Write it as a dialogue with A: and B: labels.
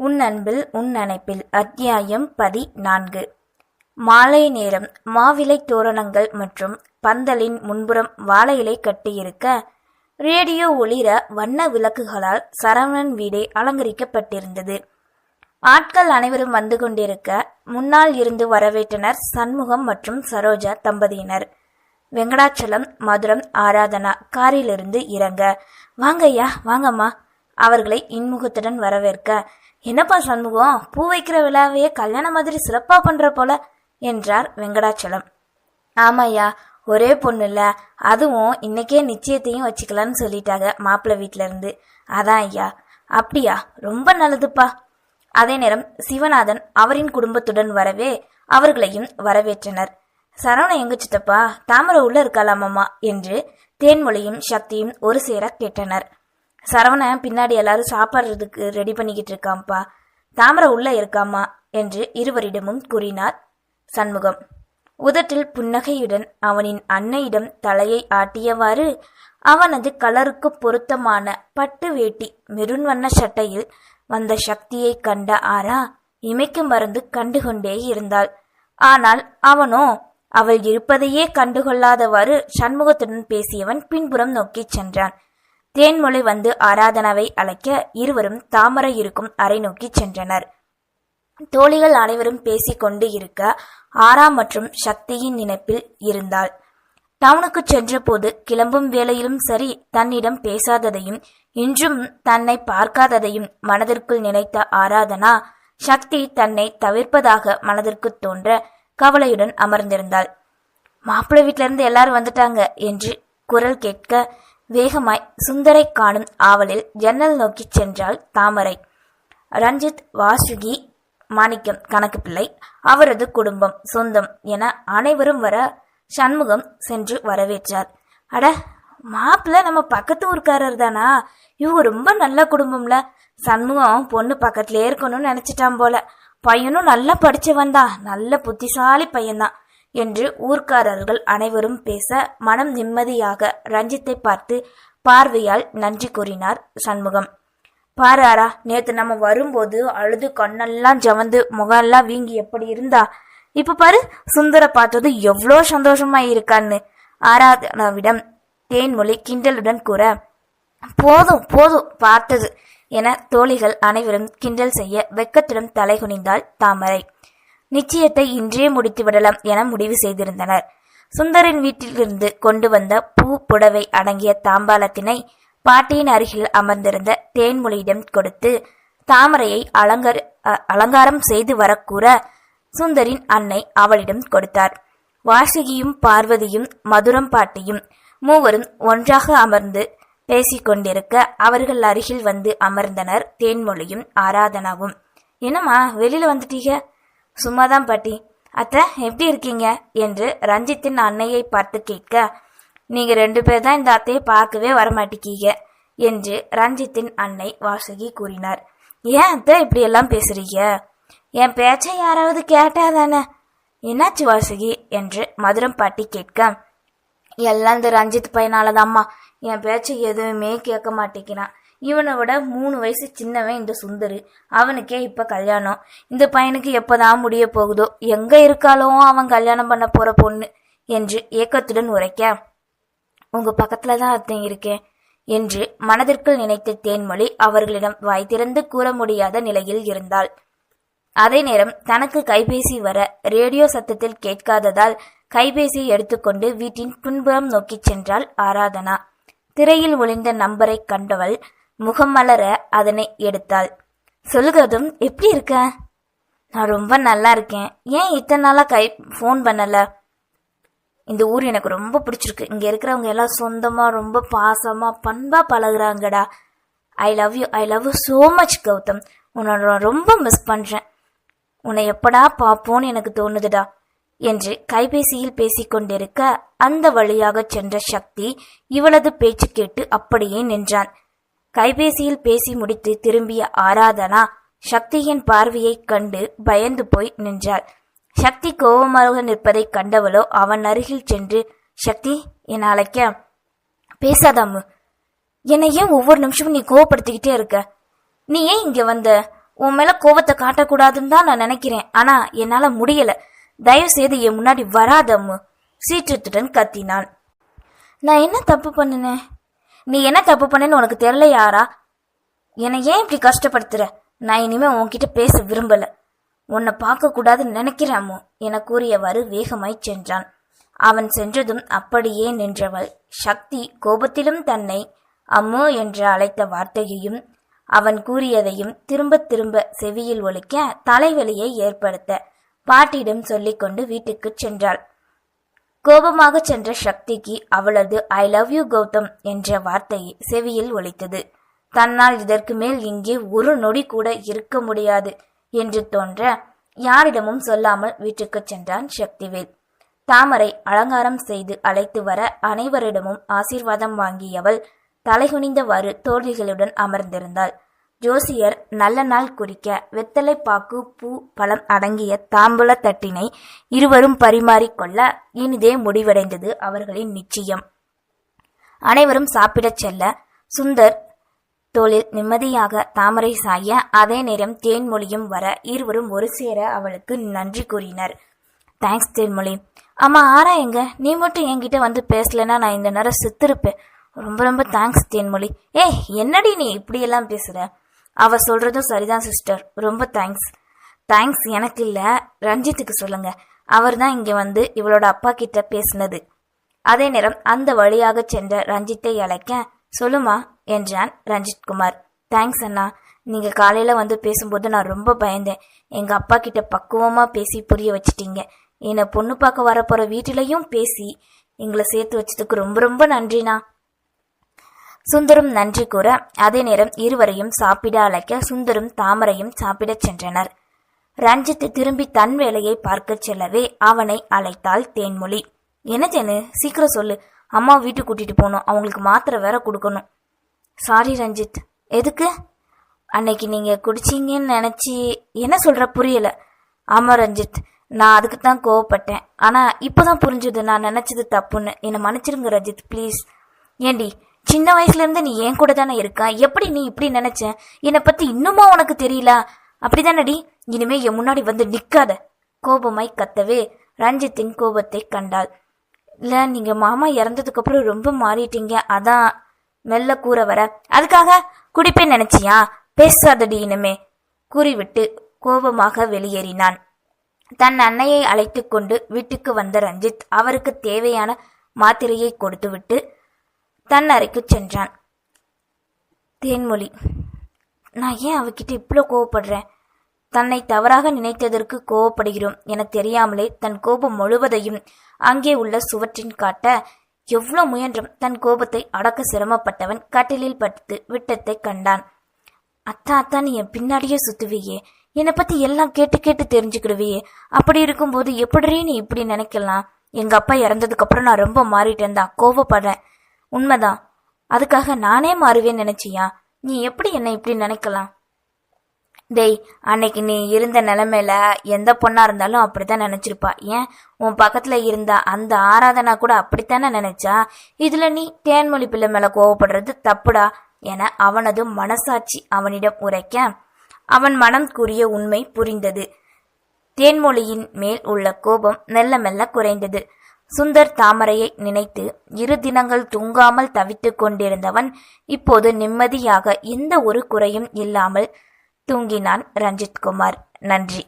A: உன் அன்பில் உன் அணைப்பில் அத்தியாயம் பதி நான்கு மாலை நேரம் மாவிலை தோரணங்கள் மற்றும் பந்தலின் முன்புறம் வாழை இலை கட்டியிருக்க ரேடியோ ஒளிர வண்ண விளக்குகளால் சரவணன் வீடே அலங்கரிக்கப்பட்டிருந்தது. ஆட்கள் அனைவரும் வந்து கொண்டிருக்க முன்னால் இருந்து வரவேற்றனர் சண்முகம் மற்றும் சரோஜா தம்பதியினர். வெங்கடாச்சலம் மதுரம் ஆராதனா காரிலிருந்து இறங்க வாங்கய்யா வாங்கம்மா அவர்களை இன்முகத்துடன் வரவேற்க என்னப்பா சண்முகம்? பூ வைக்கிற விழாவையே கல்யாண மாதிரி சிறப்பாக பண்ணுற போல என்றார் வெங்கடாச்சலம். ஆமாய்யா ஒரே பொண்ணு இல்லை. அதுவும் இன்னைக்கே நிச்சயத்தையும் வச்சுக்கலான்னு சொல்லிட்டாங்க மாப்பிள்ளை வீட்டிலேருந்து. இருந்து அதான் ஐயா. அப்படியா? ரொம்ப நல்லதுப்பா. அதே நேரம் சிவநாதன் அவரின் குடும்பத்துடன் வரவே அவர்களையும் வரவேற்றனர். சரவண எங்க சித்தப்பா? தாமரை உள்ள இருக்காளாமம்மா என்று தேன்மொழியும் சக்தியும் ஒரு சேர கேட்டனர். சரவணன் பின்னாடி எல்லாரும் சாப்பிட்றதுக்கு ரெடி பண்ணிக்கிட்டு இருக்காம்ப்பா. தாமரை உள்ள இருக்காமா என்று இருவரிடமும் கூறினார் சண்முகம். உதட்டில் புன்னகையுடன் அவனின் அன்னையிடம் தலையை ஆட்டியவாறு அவனது கலருக்கு பொருத்தமான பட்டு வேட்டி மெருன் வண்ண சட்டையில் வந்த சக்தியை கண்ட ஆரா இமைக்கு மறந்து கண்டுகொண்டே இருந்தாள். ஆனால் அவனோ அவள் இருப்பதையே கண்டுகொள்ளாதவாறு சண்முகத்துடன் பேசியவன் பின்புறம் நோக்கிச் சென்றான். தேன்மொழி வந்து ஆராதனாவை அழைக்க இருவரும் தாமரை இருக்கும் அறை நோக்கி சென்றனர். தோழிகள் அனைவரும் பேசிக் கொண்டு இருக்க ஆரா மற்றும் சக்தியின் நினைப்பில் இருந்தாள். டவுனுக்கு சென்றபோது கிளம்பும் வேளையிலும் சரி தன்னிடம் பேசாததையும் இன்றும் தன்னை பார்க்காததையும் மனதிற்குள் நினைத்த ஆராதனா சக்தி தன்னை தவிர்ப்பதாக மனதிற்கு தோன்ற கவலையுடன் அமர்ந்திருந்தாள். மாப்பிள்ளை வீட்டிலிருந்து இருந்து எல்லாரும் வந்துட்டாங்க என்று குரல் கேட்க வேகமாய் சுந்தரை காணும் ஆவலில் ஜன்னல் நோக்கி சென்றாள் தாமரை. ரஞ்சித் வாசுகி மாணிக்கம் கணக்கு பிள்ளை அவரது குடும்பம் சொந்தம் என அனைவரும் வர சண்முகம் சென்று வரவேற்றார். அட மாப்பிள்ள நம்ம பக்கத்து ஊர்க்காரர் தானா? இவங்க ரொம்ப நல்ல குடும்பம்ல. சண்முகம் பொண்ணு பக்கத்துலயே இருக்கணும்னு நினைச்சிட்டான் போல. பையனும் நல்லா படிச்சவன் தான் நல்ல புத்திசாலி பையன்தான். என்று ஊர்க்காரர்கள் அனைவரும் பேச மனம் நிம்மதியாக ரஞ்சித்தை பார்த்து பார்வையால் நன்றி கூறினார் சண்முகம். பாராரா நேத்து நம்ம வரும்போது அழுது கண்ணெல்லாம் ஜவந்து முகம்லாம் வீங்கி எப்படி இருந்தா? இப்ப பாரு சுந்தர பார்த்தது எவ்வளோ சந்தோஷமா இருக்கான்னு. ஆராதனாவிடம் தேன்மொழி கிண்டலுடன் கூற போதும் போதும் பார்த்தது என தோழிகள் அனைவரும் கிண்டல் செய்ய வெக்கத்துடன் தலைகுனிந்தாள் தாமரை. நிச்சயத்தை இன்றே முடித்து விடலாம் என முடிவு செய்திருந்தனர். சுந்தரின் வீட்டிலிருந்து கொண்டு வந்த பூ புடவை அடங்கிய தாம்பாளத்தினை பாட்டியின் அருகில் அமர்ந்திருந்த தேன்மொழியிடம் கொடுத்து தாமரையை அலங்கர் அலங்காரம் செய்து வரக்கூற சுந்தரின் அன்னை அவளிடம் கொடுத்தார். வாசுகியும் பார்வதியும் மதுரம் பாட்டியும் மூவரும் ஒன்றாக அமர்ந்து பேசிக்கொண்டிருக்க அவர்கள் அருகில் வந்து அமர்ந்தனர் தேன்மொழியும் ஆராதனாவும். என்னம்மா வெளியில வந்துட்டீங்க? சும்மாதான் பாட்டி. அத்தை எப்படி இருக்கீங்க? என்று ரஞ்சித்தின் அன்னையை பார்த்து கேட்க நீங்க ரெண்டு பேர் தான் இந்த அத்தையை பார்க்கவே வரமாட்டேக்கீங்க என்று ரஞ்சித்தின் அன்னை வாசுகி கூறினார். ஏன் அத்தை இப்படி எல்லாம் பேசுறீங்க? என் பேச்சை யாராவது கேட்டாதானே என்னாச்சு வாசுகி? என்று மதுரம் பாட்டி கேட்க எல்லாம் இந்த ரஞ்சித் பையனாலதாம்மா. என் பேச்சை எதுவுமே கேட்க மாட்டேங்கிறான். இவனை விட மூணு வயசு சின்னவன் இந்த சுந்தரு. அவனுக்கே இப்ப கல்யாணம். இந்த பையனுக்கு எப்பதான் முடிய போகுதோ? எங்க இருக்காளோ அவன் கல்யாணம் பண்ண போற பொண்ணு? என்று ஏக்கத்துடன் உரைக்க உங்க பக்கத்தில் தான் அத்தன் இருக்கேன் என்று மனதிற்குள் நினைத்த தேன்மொழி அவர்களிடம் வாய் திறந்து கூற முடியாத நிலையில் இருந்தாள். அதே நேரம் தனக்கு கைபேசி வர ரேடியோ சத்தத்தில் கேட்காததால் கைபேசியை எடுத்துக்கொண்டு வீட்டின் பின்புறம் நோக்கிச் சென்றாள் ஆராதனா. திரையில் ஒளிந்த நம்பரை கண்டவள் முகம் மலர அதனை எடுத்தாள். சொல்லுகிறதும் எப்படி இருக்க? நான் ரொம்ப நல்லா இருக்கேன். ஏன் இத்தனை நாளாக கை ஃபோன் பண்ணல? இந்த ஊர் எனக்கு ரொம்ப பிடிச்சிருக்கு. இங்க இருக்கிறவங்க எல்லாம் சொந்தமா ரொம்ப பாசமா பண்பா பழகுறாங்கடா. I love you I love you so much Gautham. உன்னை நான் ரொம்ப மிஸ் பண்றேன். உன்னை எப்படா பார்ப்போன்னு எனக்கு தோணுதுடா. என்று கைபேசியில் பேசிக் கொண்டிருக்க அந்த வழியாக சென்ற சக்தி இவளது பேச்சு கேட்டு அப்படியே நின்றான். கைபேசியில் பேசி முடித்து திரும்பிய ஆராதனா சக்தியின் பார்வையைக் கண்டு பயந்து போய் நின்றாள். சக்தி கோபமாக நிற்பதைக் கண்டவளோ அவன் அருகில் சென்று சக்தி என அழைக்க. பேசாதாமு. என்னை ஏன் ஒவ்வொரு நிமிஷமும் நீ கோவப்படுத்திக்கிட்டே இருக்க? நீ ஏன் இங்க வந்த? உன் மேல கோவத்தை காட்டக்கூடாதுன்னு தான் நான் நினைக்கிறேன். ஆனா என்னால முடியல. தயவு செய்து என் முன்னாடி வராதம்மு. சீற்றத்துடன் கத்தினான். நான் என்ன தப்பு பண்ணினேன்? நீ என்ன தப்பு பண்ணேன்னு உனக்கு தெரியல யாரா? என்னை ஏன் இப்படி கஷ்டப்படுத்துற? நான் இனிமே உன்கிட்ட பேச விரும்பல. உன்னை பார்க்க கூடாதுன்னு நினைக்கிறேன் என கூறியவாறு வேகமாய் சென்றான். அவன் சென்றதும் அப்படியே நின்றவள். சக்தி கோபத்திலும் தன்னை அம்மோ என்று அழைத்த வார்த்தையையும் அவன் கூறியதையும் திரும்ப திரும்ப செவியில் ஒழிக்க தலைவலியை ஏற்படுத்த பாட்டியிடம் சொல்லிக்கொண்டு வீட்டுக்குச் சென்றாள். கோபமாக சென்ற சக்திக்கு அவளது ஐ லவ் யூ கௌதம் என்ற வார்த்தையை செவியில் ஒலித்தது. தன்னால் இதற்கு மேல் இங்கே ஒரு நொடி கூட இருக்க முடியாது என்று தோன்ற யாரிடமும் சொல்லாமல் வீட்டுக்கு சென்றான் சக்திவேல். தாமரை அலங்காரம் செய்து அழைத்து வர அனைவரிடமும் ஆசீர்வாதம் வாங்கியவள் தலைகுனிந்தவாறு தோழிகளுடன் அமர்ந்திருந்தாள். ஜோசியர் நல்ல நாள் குறிக்க வெத்தலை பாக்கு பூ பழம் அடங்கிய தாம்பூல தட்டினை இருவரும் பரிமாறிக்கொள்ள இனிதே முடிவடைந்தது அவர்களின் நிச்சயம். அனைவரும் சாப்பிடச் செல்ல சுந்தர் தோளில் நிம்மதியாக தாமரை சாய அதே நேரம் தேன்மொழியும் வர இருவரும் ஒரு சேர அவளுக்கு நன்றி கூறினர். தேங்க்ஸ் தேன்மொழி அம்மா ஆரா எங்க நீ மட்டும் என்கிட்ட வந்து பேசலன்னா நான் இந்த நேரம் செத்துருப்பேன். ரொம்ப ரொம்ப தேங்க்ஸ் தேன்மொழி ஏய் என்னடி நீ இப்படியெல்லாம் பேசுற? அவ சொல்றதும் சரிதான் சிஸ்டர் ரொம்ப தேங்க்ஸ் தேங்க்ஸ் எனக்கு இல்ல. ரஞ்சித்துக்கு சொல்லுங்க. அவர் தான் இங்க வந்து இவளோட அப்பா கிட்ட பேசினது. அதே நேரம் அந்த வழியாக சென்ற ரஞ்சித்தை அழைக்க சொல்லுமா என்றான் ரஞ்சித் குமார் தேங்க்ஸ் அண்ணா. நீங்க காலையில வந்து பேசும்போது நான் ரொம்ப பயந்தேன். எங்க அப்பா கிட்ட பக்குவமா பேசி புரிய வச்சிட்டீங்க. என்னை பொண்ணு பார்க்க வரப்போற வீட்டிலையும் பேசி எங்களை சேர்த்து வச்சதுக்கு ரொம்ப ரொம்ப நன்றிண்ணா. சுந்தரும் நன்றி கூற அதே நேரம் இருவரையும் சாப்பிட அழைக்க சுந்தரும் தாமரையும் சாப்பிடச் சென்றனர். ரஞ்சித் திரும்பி தன் வேலையை பார்க்கச் செல்லவே அவனை அழைத்தாள் தேன்மொழி. என்ன தேனு? சீக்கிரம் சொல்லு. அம்மா வீட்டுக்கு கூட்டிட்டு போகணும். அவங்களுக்கு மாத்திரை வேற கொடுக்கணும். சாரி ரஞ்சித். எதுக்கு? அன்னைக்கு நீங்க குடிச்சீங்கன்னு நினைச்சி என்ன சொல்ற? புரியல. ஆமா ரஞ்சித். நான் அதுக்கு தான் கோவப்பட்டேன். ஆனா இப்போதான் புரிஞ்சுது. நான் நினைச்சது தப்புன்னு. என்னை மன்னிச்சிருங்க ரஞ்சித். ப்ளீஸ் ஏண்டி சின்ன வயசுல இருந்து நீ என் கூட தானே இருக்க? எப்படி நீ இப்படி நினைச்ச? என்னை பத்தி இன்னுமா உனக்கு தெரியல? அப்படிதானடி. இனிமே என் முன்னாடி வந்து நிக்காத. கோபமாய் கத்தவே ரஞ்சித்தின் கோபத்தை கண்டாள். இல்ல நீங்க மாமா இறந்ததுக்கு அப்புறம் ரொம்ப மாறிட்டீங்க. அதான் மெல்ல கூற வர. அதுக்காக குடிப்பேன் நினைச்சியா? பேசாதடி இனிமே. கூறிவிட்டு கோபமாக வெளியேறினான். தன் அன்னையை அழைத்து கொண்டு வீட்டுக்கு வந்த ரஞ்சித் அவருக்கு தேவையான மாத்திரையை கொடுத்துவிட்டு தன் அறைக்கு சென்றான். தேன்மொழி நான் ஏன் அவகிட்ட இவ்வளோ கோவப்படுறேன்? தன்னை தவறாக நினைத்ததற்கு கோவப்படுகிறோம் என தெரியாமலே தன் கோபம் முழுவதையும் அங்கே உள்ள சுவற்றின் காட்ட எவ்வளோ முயன்றும் தன் கோபத்தை அடக்க சிரமப்பட்டவன் கட்டிலில் படுத்து விட்டத்தை கண்டான். அத்தா அத்தா நீ என் பின்னாடியே சுத்துவியே. என்னை பத்தி எல்லாம் கேட்டு கேட்டு தெரிஞ்சுக்கிடுவியே. அப்படி இருக்கும்போது எப்படி நீ இப்படி நினைக்கலாம்? எங்க அப்பா இறந்ததுக்கு அப்புறம் நான் ரொம்ப மாறிட்டேன் தான் கோவப்படுறேன். உண்மைதான். அதுக்காக நானே மாறுவேன்னு நினைச்சியா? நீ எப்படி என்னை இப்படி நினைக்கலாம்? டேய் அன்னைக்கு நீ இருந்த நிலைமையில எந்த பொண்ணா இருந்தாலும் அப்படித்தான் நினைச்சிருப்பா. ஏன்? உன் பக்கத்துல இருந்த அந்த ஆராதனா கூட அப்படித்தானே நினைச்சா? இதுல நீ தேன்மொழி பிள்ளை மேல கோவப்படுறது தப்புடா. என அவனது மனசாட்சி அவனிடம் உரைக்க அவன் மனம் கூறிய உண்மை புரிந்தது. தேன்மொழியின் மேல் உள்ள கோபம் மெல்ல மெல்ல குறைந்தது. சுந்தர் தாமரையை நினைத்து இரு தினங்கள் தூங்காமல் தவித்துக் கொண்டிருந்தவன் இப்போது நிம்மதியாக எந்த ஒரு குறையும் இல்லாமல் தூங்கினான் ரஞ்சித்குமார் நன்றி.